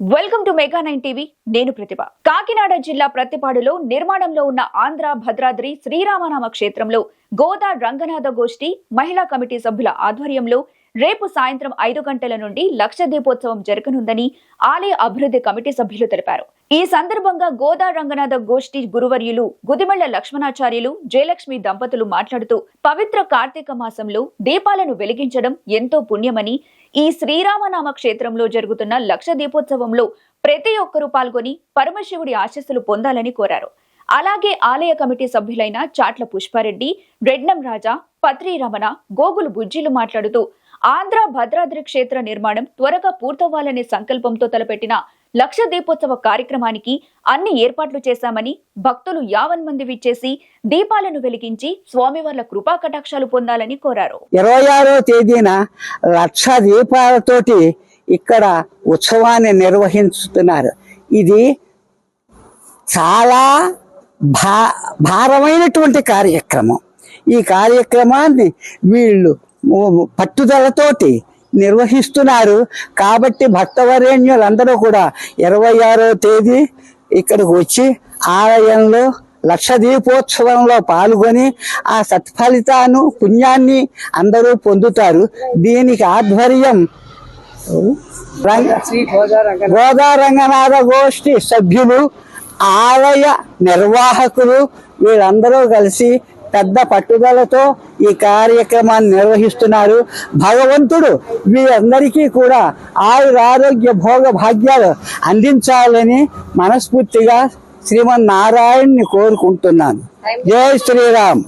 Welcome to mega nine TV. నేను ప్రతిభ. కాకినాడ జిల్లా ప్రత్తిపాడులో నిర్మాణంలో ఉన్న ఆంధ్ర భద్రాద్రి శ్రీరామనామ క్షేత్రంలో గోదా రంగనాథ గోష్ఠి మహిళా కమిటీ సభ్యుల ఆధ్వర్యంలో రేపు సాయంత్రం ఐదు గంటల నుండి లక్ష దీపోత్సవం జరగనుందని ఆలయ అభివృద్ధి కమిటీ సభ్యులు తెలిపారు. ఈ సందర్భంగా గోదా రంగనాథ గోష్ఠి గురువర్యులు గుదిమళ్ళ లక్ష్మణాచార్యులు జయలక్ష్మి దంపతులు మాట్లాడుతూ పవిత్ర కార్తీక మాసంలో దీపాలను వెలిగించడం ఎంతో పుణ్యమని ఈ శ్రీరామనామ క్షేత్రంలో జరుగుతున్న లక్ష దీపోత్సవంలో ప్రతి ఒక్కరూ పాల్గొని పరమశివుడి ఆశస్సులు పొందాలని కోరారు. అలాగే ఆలయ కమిటీ సభ్యులైన చాట్ల పుష్పారెడ్డి రెడ్నం రాజా పత్రి రమణ గోగులు బుజ్జిలు మాట్లాడుతూ ఆంధ్ర భద్రాద్రి క్షేత్ర నిర్మాణం త్వరగా పూర్తవ్వాలనే సంకల్పంతో తలపెట్టిన లక్ష దీపోత్సవ కార్యక్రమానికి అన్ని ఏర్పాట్లు చేశామని భక్తులు యావన్ మంది విచ్చేసి దీపాలను వెలిగించి స్వామివార్ల కృపా కటాక్షాలు పొందాలని కోరారు. ఇరవై ఆరో తేదీన లక్ష దీపాలతోటి ఇక్కడ ఉత్సవాన్ని నిర్వహిస్తున్నారు ఇది చాలా భా భారమైనటువంటి కార్యక్రమం. ఈ కార్యక్రమాన్ని వీళ్ళు పట్టుదలతోటి నిర్వహిస్తున్నారు. కాబట్టి భక్తవరేణ్యులందరూ కూడా ఇరవై ఆరో తేదీ ఇక్కడికి వచ్చి ఆలయంలో లక్ష దీపోత్సవంలో పాల్గొని ఆ సత్ఫలితాను పుణ్యాన్ని అందరూ పొందుతారు. దీనికి ఆధ్వర్యం రంగ- గోదా రంగనాథ గోష్ఠి సభ్యులు ఆలయ నిర్వాహకులు వీళ్ళందరూ కలిసి పెద్ద పట్టుదలతో ఈ కార్యక్రమాన్ని నిర్వహిస్తున్నారు. భగవంతుడు వీరందరికీ కూడా ఆయురారోగ్య భోగ భాగ్యాలు అందించాలని మనస్ఫూర్తిగా శ్రీమన్నారాయణ్ణి కోరుకుంటున్నాను. జై శ్రీరామ్.